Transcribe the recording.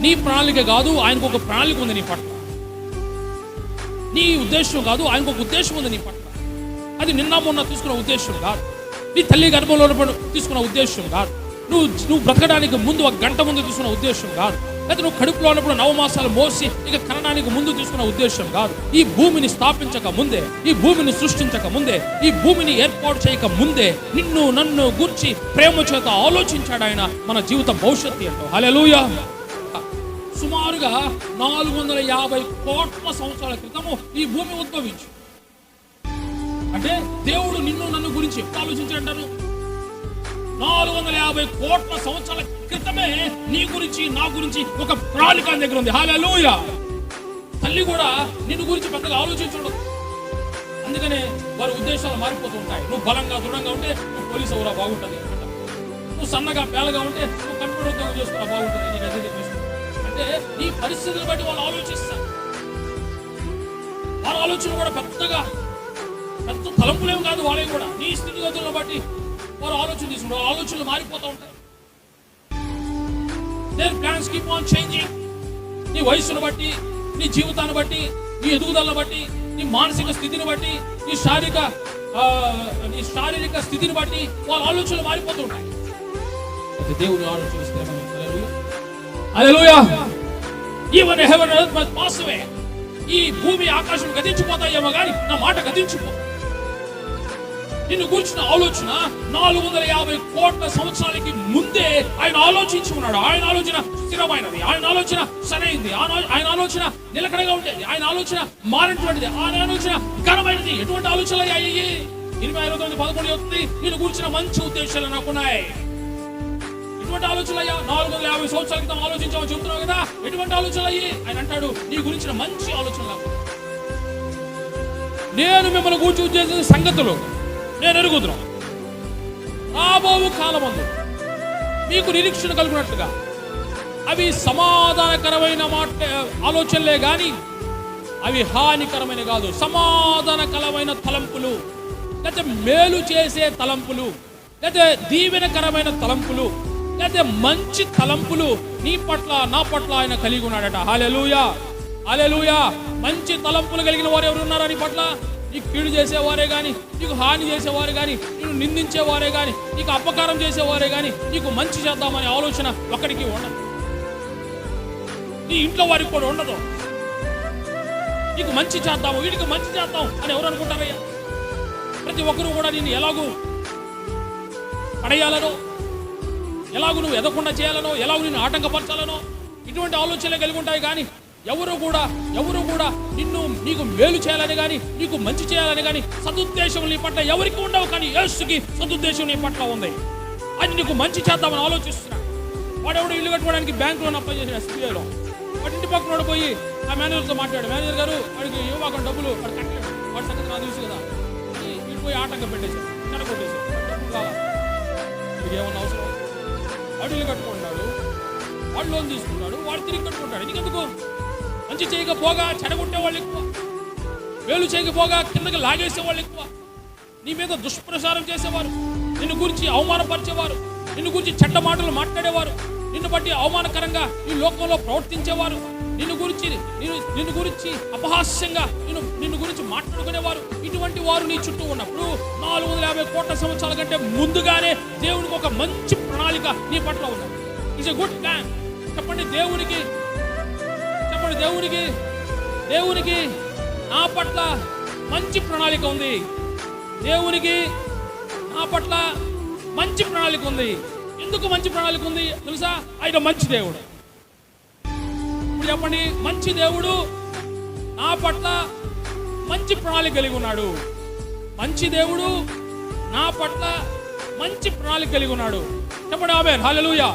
నీ ప్రణాళిక కాదు ఆయనకు ఒక ప్రణాళిక ఉంది నీ పట్ల. నీ ఉద్దేశం కాదు ఆయనకు ఒక ఉద్దేశం ఉంది నీ పట్ల. అది నిన్న మొన్న తీసుకున్న ఉద్దేశం కాదు. నీ తల్లి గర్భంలో తీసుకున్న ఉద్దేశం కాదు. నువ్వు నువ్వు బ్రతకడానికి ముందు ఒక గంట ముందు తీసుకున్న ఉద్దేశం కాదు. లేదా నువ్వు కడుపులో ఉన్నప్పుడు నవమాసాలు మోసి ఇక కనడానికి ముందు తీసుకున్న ఉద్దేశం కాదు. ఈ భూమిని స్థాపించక ముందే ఈ భూమిని సృష్టించక ముందే ఈ భూమిని ఏర్పాటు చేయక ముందే నిన్ను నన్ను గుర్చి ప్రేమ చేత ఆలోచించాడు ఆయన మన జీవిత భవిష్యత్తు ఏంటో. హల్లెలూయా. సుమారుగా నాలుగు వందల యాభై కోట్ల సంవత్సరాల క్రితము ఈ భూమి ఉద్భవించు అంటే దేవుడు నిన్ను నన్ను గురించి ఎప్పుడు ఆలోచించాడు నాలుగు వందల యాభై కోట్ల సంవత్సరాల క్రితమే నీ గురించి నా గురించి ఒక ప్రణాళిక దగ్గర ఉంది. హాలూయ తల్లి కూడా నిన్ను గురించి పెద్దగా ఆలోచించడు. అందుకనే వారి ఉద్దేశాలు మారిపోతూ ఉంటాయి. నువ్వు బలంగా దృఢంగా ఉంటే నువ్వు పోలీసు కూడా బాగుంటుంది. నువ్వు సన్నగా పేలగా ఉంటే నువ్వు పరిస్థితులు బట్టి వాళ్ళు ఆలోచిస్తారు. వాళ్ళ ఆలోచన కూడా పెద్దగా పెద్ద తలంపులేం కాదు వాళ్ళే కూడా. నీ స్థితిగతులను బట్టి వారు ఆలోచన తీసుకుంటారు. ఆలోచనలు మారిపోతూ ఉంటాయి. Their plans keep on changing నీ వయసును బట్టి నీ జీవితాన్ని బట్టి నీ ఎదుగుదలను బట్టి నీ మానసిక స్థితిని బట్టి నీ శారీరక నీ శారీరక స్థితిని బట్టి వాళ్ళ ఆలోచనలు మారిపోతూ ఉంటాయి. దేవుని ఆలోచన hallelujah. Even heaven earth must pass away. ఈ భూమి ఆకాశం గతించిపోతాయేమో కానీ నా మాట గతించిపో. నిన్ను కూర్చున్న ఆలోచన నాలుగు వందల యాభై కోట్ల సంవత్సరాలకి ముందే ఆయన ఆలోచించి ఉన్నాడు. ఆయన ఆలోచన స్థిరమైనది. ఆయన ఆలోచన సరైనది. ఆయన- ఆయన ఆలోచన నిలకడగా ఉండేది. ఆయన ఆలోచన మారినటువంటిది. ఆయన ఆలోచన ఘనమైనది. ఎటువంటి ఆలోచనలు అయ్యాయి? ఇరవై ఐదు తొమ్మిది పదకొండు వస్తుంది. నేను కూర్చున్న మంచి ఉద్దేశాలు నాకున్నాయి. ఎటువంటి ఆలోచనలు అయ్యా? నాలుగు వందల యాభై సంవత్సరాల క్రితం ఆలోచించావు చెబుతున్నావు కదా? ఎటువంటి ఆలోచనలు అయ్యి? ఆయన అంటాడు నీ గురించిన మంచి ఆలోచనలు నేను మిమ్మల్ని కూర్చొని చేసిన సంగతులు నేను ఎరుగుతున్నాను రాబోవు కాలమందు మీకు నిరీక్షణ కలుగునట్లుగా. అవి సమాధానకరమైన మాట ఆలోచనలే కానీ అవి హానికరమైన కాదు. సమాధానకరమైన తలంపులు లేకపోతే మేలు చేసే తలంపులు లేకపోతే దీవెనకరమైన తలంపులు లేకపోతే మంచి తలంపులు నీ పట్ల నా పట్ల ఆయన కలిగి ఉన్నాడట. హాలెలుయా హాలెలుయా మంచి తలంపులు కలిగిన వారు ఎవరు ఉన్నారా నీ పట్ల? నీకు కీడు చేసేవారే కానీ నీకు హాని చేసేవారే కానీ నీకు నిందించేవారే కానీ నీకు అపకారం చేసేవారే కానీ నీకు మంచి చేద్దామనే ఆలోచన ఒక్కడికి ఉండదు. నీ ఇంట్లో వారికి కూడా ఉండదు. నీకు మంచి చేద్దాము వీడికి మంచి చేద్దాం అని ఎవరు అనుకుంటారయ్యా? ప్రతి ఒక్కరూ కూడా నిన్ను ఎలాగూ పడేయాలనో ఎలాగూ నువ్వు ఎదకుండా చేయాలనో ఎలాగూ నిన్ను ఆటంకపరచాలనో ఇటువంటి ఆలోచనలు కలిగి ఉంటాయి కానీ ఎవరు కూడా ఎవరు కూడా నిన్ను నీకు మేలు చేయాలని కానీ నీకు మంచి చేయాలని కానీ సదుద్దేశం నీ పట్ల ఎవరికి ఉండవు కానీ యేసుకి సదుద్దేశం నీ పట్ల ఉంది. అది నీకు మంచి చేద్దామని ఆలోచిస్తున్నా వాడెవడు ఇల్లు కట్టుకోవడానికి బ్యాంక్ లోన్ అప్లై చేసిన ఎస్బీఐలో. వాడి ఇంటి పక్కన పోయి ఆ మేనేజర్తో మాట్లాడు. మేనేజర్ గారు వాడికి ఇవ్వకుండా డబ్బులు వాడు కట్టలేదు వాడి సంగతి నాకు తెలుసు కదా. వీడిపోయి పోయి ఆటంకం పెట్టేశాడు. చెడగొట్టేశాడు. డబ్బులు కావాలి. ఏమన్నా అవసరం? వాడు కట్టుకుంటాడు వాడు లోన్ తీసుకుంటాడు వాడు తిరిగి కట్టుకుంటాడు. ఎందుకెందుకు మంచి చేయకపోగా చెడగొట్టే వాళ్ళు ఎక్కువ. వేలు చేయకపోగా కిందకి లాగేసే వాళ్ళు ఎక్కువ. నీ మీద దుష్ప్రచారం చేసేవారు. నిన్ను గురించి అవమానపరిచేవారు. నిన్ను గురించి చెడ్డ మాటలు మాట్లాడేవారు. నిన్ను బట్టి అవమానకరంగా ఈ లోకంలో ప్రవర్తించేవారు. నిన్ను గురించి నిన్ను నిన్ను గురించి అపహాస్యంగా నిన్ను నిన్ను గురించి మాట్లాడుకునేవారు. ఇటువంటి వారు నీ చుట్టూ ఉన్నప్పుడు నాలుగు వందల యాభై కోట్ల సంవత్సరాల కంటే ముందుగానే దేవునికి ఒక మంచి ప్రణాళిక నీ పట్ల ఉంది ఇట్స్ ఎ గుడ్ ప్లాన్ చెప్పండి దేవునికి చెప్పండి దేవునికి దేవునికి నా పట్ల మంచి ప్రణాళిక ఉంది. దేవునికి నా పట్ల మంచి ప్రణాళిక ఉంది. ఎందుకు మంచి ప్రణాళిక ఉంది. తెలుసా? ఆయన మంచి దేవుడు. ఇప్పుడు చెప్పండి మంచి దేవుడు నా పట్ల మంచి ప్రణాళిక కలిగి ఉన్నాడు. మంచి దేవుడు నా పట్ల మంచి ప్రణాళిక కలిగి ఉన్నాడు. చెప్పండి ఆమె హల్లెలూయా.